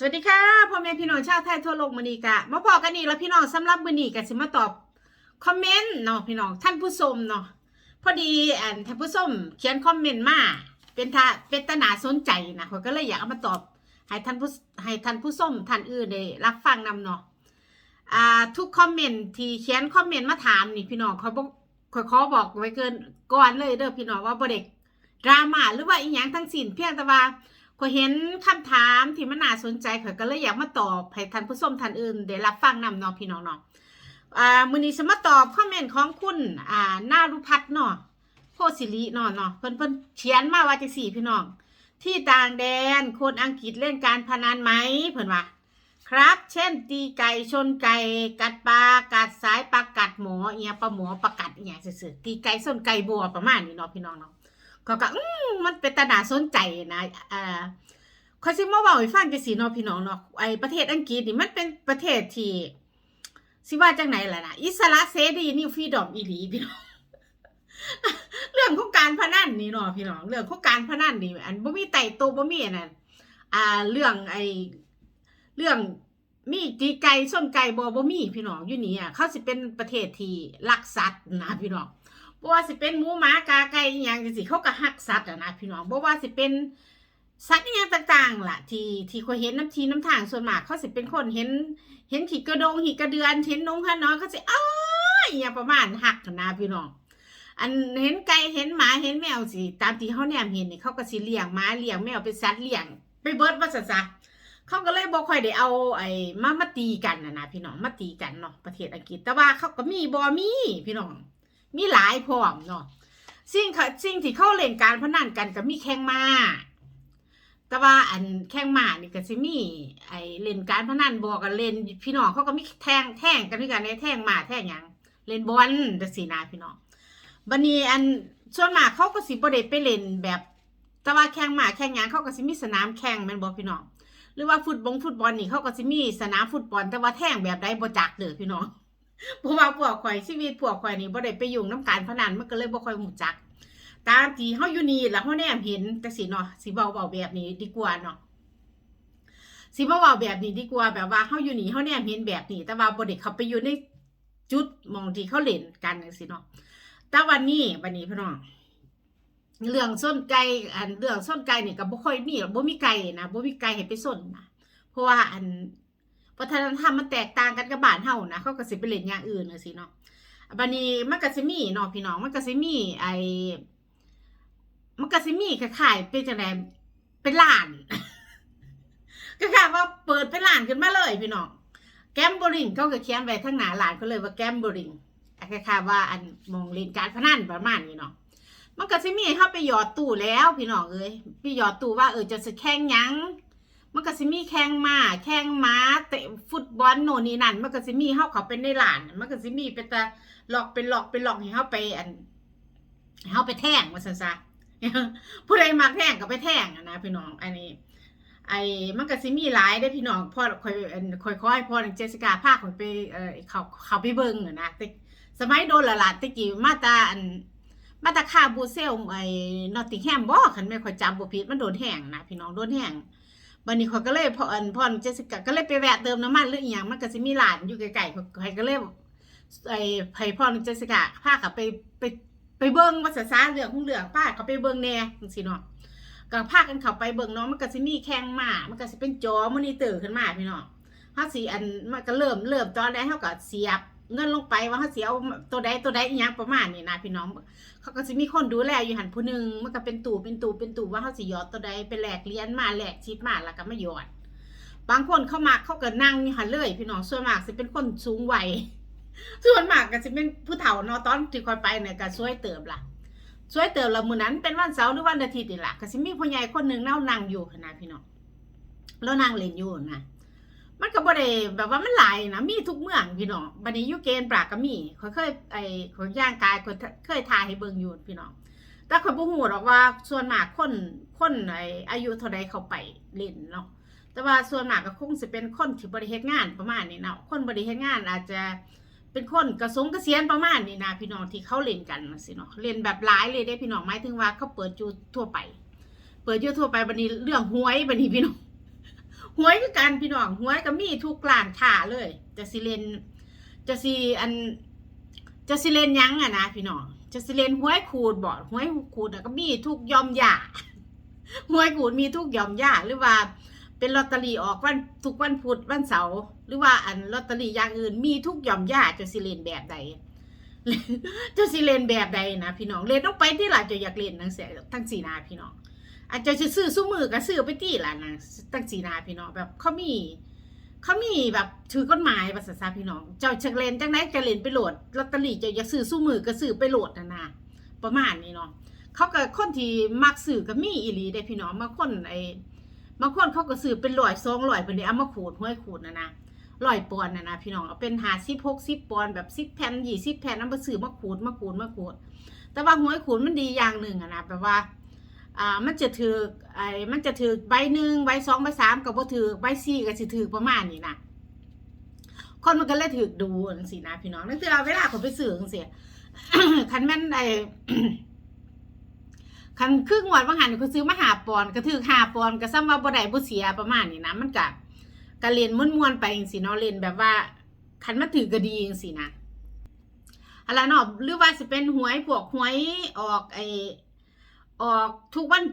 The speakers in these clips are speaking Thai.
สวัสดีค่ะพ่อแม่พี่น้องชาวไทยทั่วโลกมือนีกะมาพอกันอีกแล้วพี่น้องสำหรับมือนีกะสิมาตอบคอมเมนต์เนาะพี่น้องท่านผู้ชมเนาะพอดีอันท่านผู้ชมเขียนคอมเมนต์มาเป็นท่าเป็นตาหนาสนใจนะข้อยก็เลยอยากเอามาตอบให้ท่านผู้ให้ท่านผู้ชมท่านอื่นได้รับฟังนำเนาะอ่าทุกคอมเมนต์ที่เขียนคอมเมนต์มาถามนี่พี่น้องเขาบอกขอยขอบอกไว้เกินก่อนเลยเด้อพี่น้องว่าบ่เด็กดราม่าหรือว่าอีหยังทั้งสิ้นเพียงแต่ว่า ขอยเห็นคำถามที่มันน่าสนใจข้อยก็เลยอยากมาตอบให้ท่านผู้ชมท่านอื่นได้รับฟังนำเนาะพี่น้องเนาะอ่ามื้อนี้ฉันมาตอบคอมเมนต์ของคุณอ่านารุพัฒน์เนาะโพสิริเนาะเนาะเพิ่นเพิ่นเขียนมาว่าจังซี่พี่น้อง ที่ต่างแดนคนอังกฤษเล่นการพนันไหมเพิ่นว่าครับ เช่น ตีไก่ชนไก่ กัดปลากัดสายปลากัดหมอเอียปลาหมอปลากัดอียังซื่อๆตีไก่ชนไก่บัวประมาณนี้เนาะพี่น้องเนาะ ก็ก็อืมมันเป็นตาหนาสนใจนะอ่าเขาสิมาเว้าให้ฟังจังซี่เนาะพี่น้องเนาะไอ้ประเทศอังกฤษนี่มันเป็นประเทศที่สิว่าจังไหนล่ะนะอิสระเสรีนี่ฟรีดอมอีหลีพี่น้องเรื่องของการพนันนี่เนาะพี่น้องเรื่องของการพนันนี่อันบ่มีไต่โตบ่มีอันนั้นอ่าเรื่องไอ้เรื่องมีตีไก่ส้นไก่บ่บ่มีพี่น้องอยู่นี่อะเขาสิเป็นประเทศที่รักสัตว์นะพี่น้อง บ่ว่าสิเป็นหมูหมากาไก่อหยังจังซี่เขาก็รักสัตว์อะนะพี่น้องบ่ว่าสิเป็นสัตว์อหยังต่างๆล่ะ ที่ที่เขาเห็นน้ำทีน้ำทางส่วนมากเขาสิเป็นคนเห็น เห็นขีดกระดงขีดกระเดือนเห็นนงขน้อยเขาสิอ้ายอหย่างประมาณหักนนะพี่น้อง อันเห็นไก่เห็นหมาเห็นแมวสิตามที่เขาแนมเห็นนี่เขาก็สิเลี้ยงหมาเลี้ยงแมวเป็นสัตว์เลี้ยงไปเบิดว่าซะซะเขาก็เลยบ่ค่อยได้เอาไอ้มามาตีกันนะนะพี่น้องมาตีกันเนาะประเทศอังกฤษแต่ว่าเขาก็มีบ่มีพี่น้อง มีหลายพร้อมเนาะสิ่งสิ่งที่เขาเล่นการพนันกันก็มีแข่งมาแต่ว่าอันแข่งหมานี่ก็สิมีไอเล่นการพนันบอกกันเล่นพี่น้องเขาก็มีแทงแทงกันด้วยกันในแทงหมาแทงยังเล่นบอลจังซี่นะพี่น้องบัดนี้อันส่วนมากเขาก็สิบ่ได้ไปเล่นแบบ แต่ว่าแข่งหมาแข่งยังเขาก็สิมีสนามแข่งแม่นบ่พี่น้องหรือว่าฟุตบอลฟุตบอลนี่เขาก็สิมีสนามฟุตบอล แต่ว่าแทงแบบใดบ่จักเด้อพี่น้อง เพราะว่าพวกข่อยชีวิตพวกข่อยนี่บ่ได้ไปยุ่งนํการพนันมันก็เลยบ่ค่อยรู้จัก ตามที่เฮาอยู่นี่แล้วเฮาแนมเห็นแต่สิเนาะสิเว้าเว้าแบบนี้ดีกว่าเนาะสิมาเว้าแบบนี้ดีกว่าแบบว่าเฮาอยู่นี่เฮาแนมเห็นแบบนี้ แต่ว่าบ่ได้เข้าไปอยู่ในจุดมองที่เขาเล่นกันจังซี่เนาะแต่วันนี้วันนี้พี่น้องเรื่องส้นไก่อันเรื่องส้นไก่นี่ก็บ่ค่อยมีหรอกบ่มีไก่นะบ่มีไก่ให้ไปส้นนะเพราะว่าอัน วัฒนธรรมมันแตกต่างกันกับบ้านเฮานะเขาก็สิไปเล่นอย่างอื่นจังซี่เนาะบัดนี้มันก็สิมีเนาะพี่น้องมันก็สิมีไอ้มันก็สิมีคล้ายๆเป็นจังไดเป็นร้านก็ค่ะว่าเปิดเป็นร้านขึ้นมาเลยพี่น้องแกมบริงเขาก็เขียนไว้ทั้งหน้าร้านเขาเลยว่าแกมบริงคล้ายๆว่าอันมองเล่นการพนันประมาณนี้เนาะมันก็สิมีให้เขาไปหยอดตู้แล้วพี่น้องเอ้ยไปหยอดตู้ว่าเออจะสิแข่งยัง มันก็สิมีแข่งมาแข่งม้าเตะฟุตบอลโน่นนี่นั่น มันก็สิมีเฮาเขาเป็นในร้าน มันก็สิมีเป็นตาหลอกเป็นหลอกเป็นหลอกให้เฮาไปอันให้เฮาไปแท่งว่าซั่นซะผู้ใดมักแท่งก็ไปแท่งนะพี่น้อง อันนี้ ไอ้มันก็สิมีหลายได้พี่น้องพ่อคอยคอยคอยพ่อเจสิก้าพาคนไปเออเขาเขาไปเบิ่งนะแต่สมัยโดนละล่ะแตะกี้มาตาอันมาตาคาบูเซลไอ้นอตติงแฮมบ่คันแม่นข่อยจำบ่ผิดมันโดนแห้งนะพี่น้องโดนแห้ง บัดนี้ข่อยก็เลยพออันพ่อเจสิก้าก็เลยไปแวะเติมน้ำมันหรืออีหยังมันก็สิมีร้านอยู่ใกล้ๆข่อยก็เลยไอ้ให้พ่อเจสิก้าพากับไปไปไปเบิ่งว่าซะซาเรื่องของเรื่องป้าเขาไปเบิ่งแหน่จังซี่เนาะก็พากันเข้าไปเบิ่งเนาะมันก็สิมีแข่งมามันก็สิเป็นจอมอนิเตอร์ขึ้นมาพี่เน้องเฮาสิอันมันก็เริ่มเริ่มตอนแรกเฮาก็เสียบ เงินลงไปว่าเฮาเสิเอาตัวใดตัวใดอีหยังประมาณนี้นะพี่น้อง เขาก็สิมีคนดูแลอยู่หันผู้หนึงมันก็เป็นตู่เป็นตู่เป็นตู่ว่าเฮาสิหยอดตัวใดไปแหลกเหรียญมาแหลกชิปมาแล้วก็ไมาหยอด บางคนเข้ามาเขาก็นั่งอยู่หันเลย พี่น้องส่วนมากสิเป็นคนสูงวัยส่วนมากก็สิเป็นผู้เฒ่าเนาะตอนที่คอยไปเนี่ยก็ช่วยเติบล่ะช่วยเติบละมือนั้นเป็นวันเสาร์หรือวันอาทิตย์นี่ล่ะก็สิมีพ่อใหญ่คนหนึ่งเนานั่งอยู่นาดพี่น้องแล้วนั่งเล่นอยู่นะ มันก็บ่ได้แบบว่ามันหลายนะมีทุกเมืองพี่น้องบัดนี้ยูเกณฑ์ปรากก็มีข้อยเคยไอ้ข้อยย่างกายข้อยเคยทายให้เบิ่งอยู่พี่น้องแต่ข้อยบ่ฮู้หรอกว่าส่วนมากคนคนไอ้อายุเท่าใดเขาไปเล่นเนาะแต่ว่าส่วนมากก็คงสิเป็นคนที่บริเฮ็ดงานประมาณนี้เนาะคนบริเฮ็ดงานอาจจะเป็นคนกระสงเกษียณประมาณนี้นะพี่น้องที่เขาเล่นกันนะสิเนาะเล่นแบบหลายเลยได้พี่น้องหมายถึงว่าเขาเปิดอยู่ทั่วไป เปิดอยู่ทั่วไปบัดนี้เรื่องหวยบัดนี้พี่น้อง หวยคือกันพี่น้องหวยก็มีทุกร้านค้าเลย จะสิเลนจะสิอันจะสิเลนยังอะนะพี่น้องจะสิเลนหวยขูดบ่หวยขูดก็มีทุกยอมย่าหวยขูดมีทุกยอมย่าหรือว่าเป็นลอตเตอรี่ออกวันทุกวันพุธวันเสาร์หรือว่าอันลอตเตอรี่อย่างอื่นมีทุกย่อมย่าจะสิเลนแบบใดจะสิเลนแบบใดนะพี่น้องเลนต้องไปที่หลังจะอยากเล่นทั้งเสียทั้งสีนาพี่น้อง อาจจะซื้อสู้มือก็ซื้อไปที่ละนะตั้งสีนาพี่น้องแบบเขามีเขามีแบบถือกฎหมายภาษาซาพี่น้อง เจ้าจะเลนจังไหนจะเลนไปโหลดลอตเตอรี่จะอยากซื้อสู้มือก็ซื้อไปโหลดนะนะประมาณนี้เนาะเขาก็คนที่มักซื้อก็มีอีหลีได้พี่น้องบางคนไอ้บางคนเขาก็ซื้อเป็นร้อยสองร้อยเป็นเดีเอามาขูดห้วยขูดนะนะร้อยปอนนะนะพี่น้องเอาเป็นหาสิบหกสิบปอนแบบสิบแผ่นยี่สิบแผ่นเอามาซื้อมาขูดมาขูดมาขูด แต่ว่าห้วยขูดมันดีอย่างหนึ่งอะนะแปลว่า อ่ามันจะถือไอ้มันจะถือใบหนึ่งใบสองใบสามกับบ่ถือใบสี่ก็สิถือประมาณนี้นะคนมันก็เลยถือดูจังซี่นะพี่น้องนั่นคือเราเวลาเขาไปซื้อจังซี่คันแม่นไอ้คันครึ่งวันว่างหันเขาซื้อมาหาปอนก็ถือหาปอนก็ซ้ำว่าบ่ได้บ่เสียประมาณนี้นะมันก็ก็เล่นม่วนๆไปจังซี่เนาะเล่นแบบว่าคันมันถือก็ดีจังซี่นะอะไรเนาะหรือว่าสิเป็นหวยพวกหวยออกไอ้ ออกทุกวัน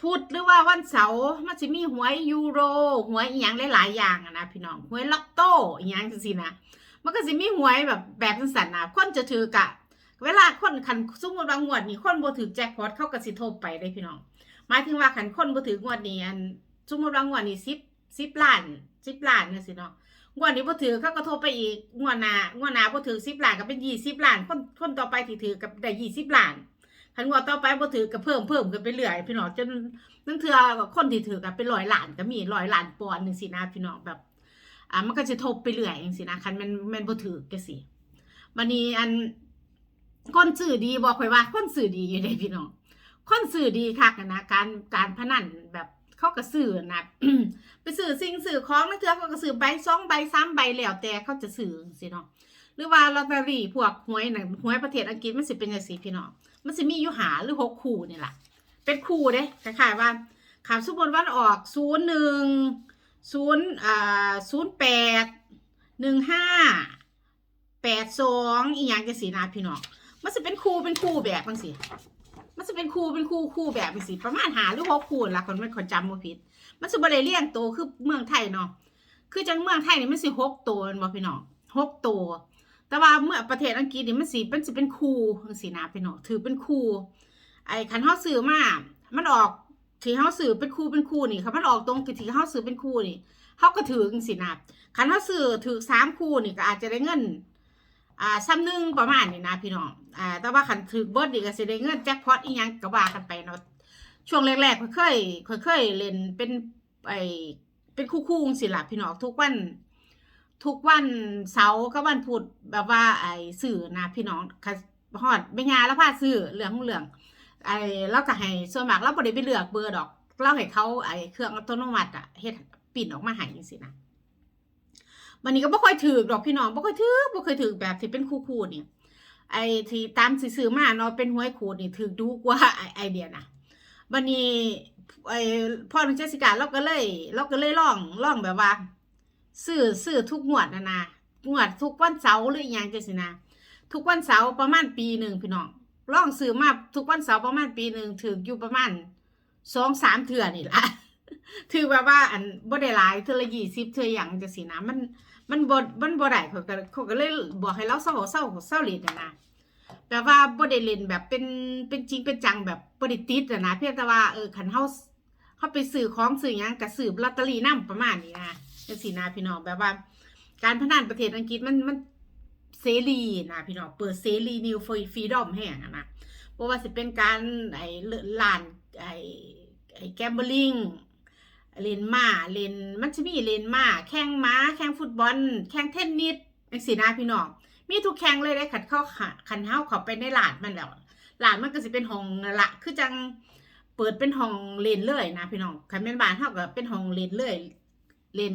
พุธหรือว่าวันเสาร์มันจะมีหวยยูโรหวยอีหยังหลายๆอย่างนะพี่น้องหวยล็อกโต้อีหยังจังซี่นะมันก็จะมีหวยแบบแบบสันๆนะคนจะถือกะ เวลาคนคันสมมติว่างวดนี้คนบ่ถือแจ็คพอตเขาก็สิโทรไปได้พี่น้องหมายถึงว่าคันคนบ่ถืองวดนี้อันสมมติว่างวดนี้10 10ล้าน10ล้านจังซี่เนาะงวดนี้บ่ถือเขาก็โทรไปอีกงวดหน้างวดหน้าบ่ถือ10ล้านก็เป็น20ล้านคนคนต่อไปที่ถือกับได้20ล้าน คันงวดต่อไปบ่ถือก็เพิ่มเพิ่มกันไปเรื่อยพี่น้องจนนั่นเถื่อคนที่ถือกันเป็นร้อยล้านก็มีร้อยล้านปอนด์นึงสินะพี่น้องแบบ อ่ามันก็จะทบไปเรื่อยจังซี่นะคันมันมันบ่ถือก็สิวันนี้อันคนสื่อดีบอกไว้ว่าคนสื่อดีอยู่เด้พี่น้องคนสื่อดีคักอะนะการการพนันแบบเขาก็ซื้อนะไปซื้อสิ่งซื้อของนั่นเถื่อเขาก็ซื้อใบสองใบสามใบแล้วแต่เขาจะซื้อจังซี่เนาะ หรือว่าลอตเตอรี่พวกหวยหน่ะหวยประเทศอังกฤษมันสิเป็นจังซี่พี่น้องมันจะมีอยู่หาหรือหกคู่นี่แหละเป็นคู่เด้คล้ายๆว่าขามสุบนวันออกศูนย์หนึ่งศูนย์อ่าศูนย์แปดหนึ่งห้าแปดสองอีหยังจะสีนาพี่น้องมันจะเป็นคู่เป็นคู่แบบจังสิมันจะเป็นคู่เป็นคู่คู่แบบจังสิประมาณหาหรือหกคู่ละคนไม่คนจำบ่ผิด มันจะบ่ได้เรียงตัวคือเมืองไทยเนาะคือจังเมืองไทยนี่มันสิหกตัวม่นบ่พี่น้องหกตัว แต่ว่าเมื่อประเทศอังกฤษนี่มันสิมันสิเป็นคู่จังซี่นะพี่น้อถือเป็นคู่ไอ้คันเฮาซื้อมา มันออกที่เฮาซื้อเป็นคู่เป็นคู่นี่คันมันออกตรงที่เฮาซื้อเป็นคู่นี่เฮาก็ถือจังซี่นะคันเฮาซื้อถือสามคู่นี่ก็อาจจะได้เงินอ่าซ้ำหนึ่งประมาณนี้นะพี่น้องอ่าแต่ว่าคันถือเบิร์ดนี่ก็สิได้เงินแจ็คพอตอีหยังก็ว่ากันไปเนาะช่วงแรกๆข้อยเคยข้อยเคยเล่นเป็นไอ้เป็นคู่ๆจังซี่ล่ะพี่น้องทุกวัน ทุกวันเสาร์กับวันพุธแบบว่าไอ้สื่อนะพี่น้องค่ะฮอดไม่งานแล้วพาซื้อเรื่องของเรื่องไอ้เราก็ให้ส่วนมากเราบ่ได้ไปเลือกเบอร์ดอกเราให้เขาไอ้เครื่องอัตโนมัติอะเฮ็ดปิ่นออกมาให้จังซี่นะวันนี้ก็บ่ค่อยถือดอกพี่น้องบ่ค่อยถือบ่เคยถือแบบที่เป็นคู่ๆนี่ไอ้ที่ตามซื้อมาเนาะเป็นหวยขูดนี่ถือดูกว่าไอเดียนะวันนี้ไอ้พ่อน้องเจสิกาเราก็เลย เราก็เลยล่องล่องแบบว่า ซื้อซื้อทุกงวดนะนะงวดทุกวันเสาร์หรืออหยังจังซี่นะทุกวันเสาร์ประมาณปีหนึ่งพี่น้องลองซื้อมาทุกวันเสาร์ประมาณปีหนึ่งถืออยู่ประมาณสองสามเทื่อนี่ละถือแบบว่าอันบ่ได้หลายเทื่อละยี่สิบเทื่อหยังจังซี่นะมันมันบ่มันบ่ได้เขาก็เขาก็เลยบอกให้เราเศร้าเศร้าเศร้าเล่นนะนะแบบว่าบ่ได้เล่นแบบเป็นเป็นจริงเป็นจังแบบบ่ได้ติดนะเพียงแต่ว่าเออคันเฮา เฮาไปซื้อของซื้อยังก็ซื้อลอตเตอรี่นํประมาณนี้นะจังสีนาพี่น้องแบบว่า การพนันประเทศอังกฤษมันมันเสรีนะพี่น้องเปิดเสรีนิวฟรีดอมแห่งอะนะเพราะว่าจะเป็นการไอ้ลานไอ้ไอ้แกมเบลิงเล่นมาเล่นมันจะมีเล่นมาแข่งม้า แข่งฟุตบอล แข่งเทนนิสจังสีนาพี่น้องมีทุกแข่งเลยได้ขัดเข้าขันเท้าเขาไปในลานมันแล้วลานมันก็จะเป็นห้องละคือจัง เปิดเป็นห้องเล่นเลยนะพี่น้องคันเป็นบ้านเท่ากับเป็นห้องเล่นเลยเล่น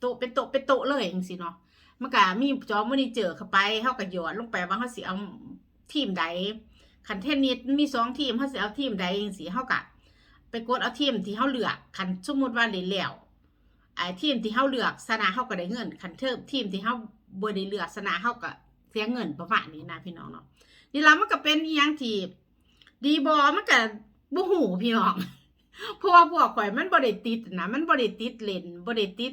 โต๊ะเป็นโต๊ะเป็นโต๊ะเลยจังซี่เนาะมันก็มีจอมอนิเจอเข้าไปเฮาก็หยอดลงไปว่าเฮาสิเอาทีมใดคันเทนนิสมีสองทีมเฮาสิเอาทีมใดจังซี่เฮาก็ไปกดเอาทีมที่เฮาเลือกคันสมมติว่าเล่นแล้วไอ้ทีมที่เฮาเลือกชนะเฮาก็ได้เงินคันเทิมทีมที่เฮาบ่ได้เลือกชนะเฮาก็เสียเงินประมาณนี้นะพี่น้องเนาะนี่ละมันก็เป็นอีหยังที่ดีบ่มันก็ บ่ฮู้พี่น้อง เพราะว่าพวกข่อยมันบ่ได้ติดนะมันบ่ได้ติดเล่นบ่ได้ติด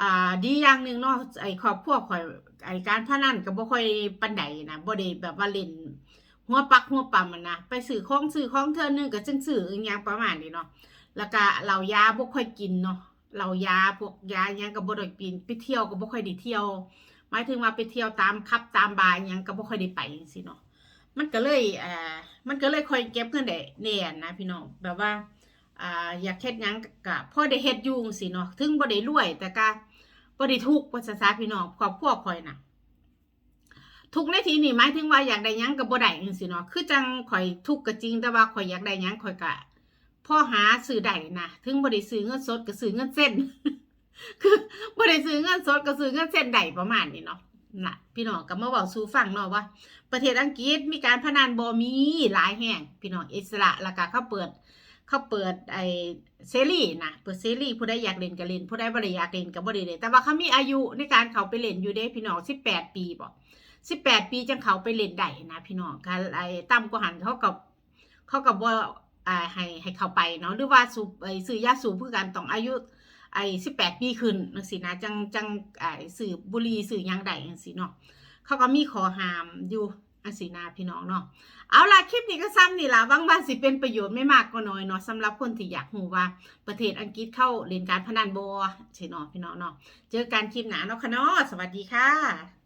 อ่า ดีอย่างหนึ่งเนาะไอ้ครอบครัวข่อยไอ้การพนันก็บ่ค่อยปานใดนะบ่ได้แบบว่าเล่นหัวปักหัวปั๊มมันนะไปซื้อของซื้อของเทื่อนึงก็จังซื้ออีหยังประมาณนี้เนาะแล้วก็เหล้ายาบ่ค่อยกินเนาะเหล้ายาพวกยาอิหยังก็บ่ได้กินไปเที่ยวก็บ่ค่อยได้เที่ยวหมายถึงว่าไปเที่ยวตามคับตามบาร์อิหยังก็บ่ค่อยได้ไปจังซี่เนาะ มันก็เลยอ่ามันก็เลยคอยเก็บเงินได้แน่นะพี่น้องแบบว่าอ่าอยากเฮ็ดหยังก็พอได้เฮ็ดอยู่งซี่เนาะถึงบ่ได้รวย แต่ก็บ่ได้ทุกข์ว่าซะซะพี่น้องครอบครัวข่อยน่ะทุกในที่นี้หมายถึงว่าอยากได้ยังก็บ่ได้จังซี่เนาะคือจังข่อยทุกข์ก็จริงแต่ว่าข่อยอยากได้ยังข่อยก็พ่อหาซื้อได้นะถึงบ่ได้ซื้อเงินสดก็ซื้อเงินเส้น คือบ่ได้ซื้อเงินสดก็ซื้อเงินเส้นได้ประมาณนี้เนาะ น่ะพี่น้องก็มาเว้าสู่ฟังเนาะว่า ประเทศอังกฤษมีการพนันบ่มีหลายแห่ง พี่น้องอิสระแล้วก็เขาเปิดเขาเปิดไอเซรีนะเปิดเซรีผู้ใดอยากเล่นก็เล่นผู้ใดบ่ได้อยากเล่นก็บ่ได้เล่นแต่ว่าเขามีอายุในการเขาไปเล่นอยู่เด้พี่น้อง18ปีบ่18ปีจังเขาไปเล่นได้นะพี่น้องค่ะไอ้ต่ำกว่าหันเขาก็เขาก็บ่อ่าให้ให้เขาไปเนาะหรือว่าสูบไอซื้อยาสูบเพื่อกันต้องอายุ ไอ้สิแปีขึ้นนังสินะจังจังไอ้สื่อบุรีสื่อยังไดนังสีเนาะเขาก็มีขอห้ามอยู่อังสีนาพี่น้องเนาะเอาล่ะคลิปนี้ก็ซ้ำนี่ล่ะบางว่าสิเป็นประโยชน์ไม่มากก็น้อยเนาะสำหรับคนที่อยากหูว่าประเทศอังกฤษเข้าเล่นการพนันบอใช่เนาะพี่น้องเนาะเจอกันคลิปหน้าเนาะค่ะเนาะสวัสดีค่ะ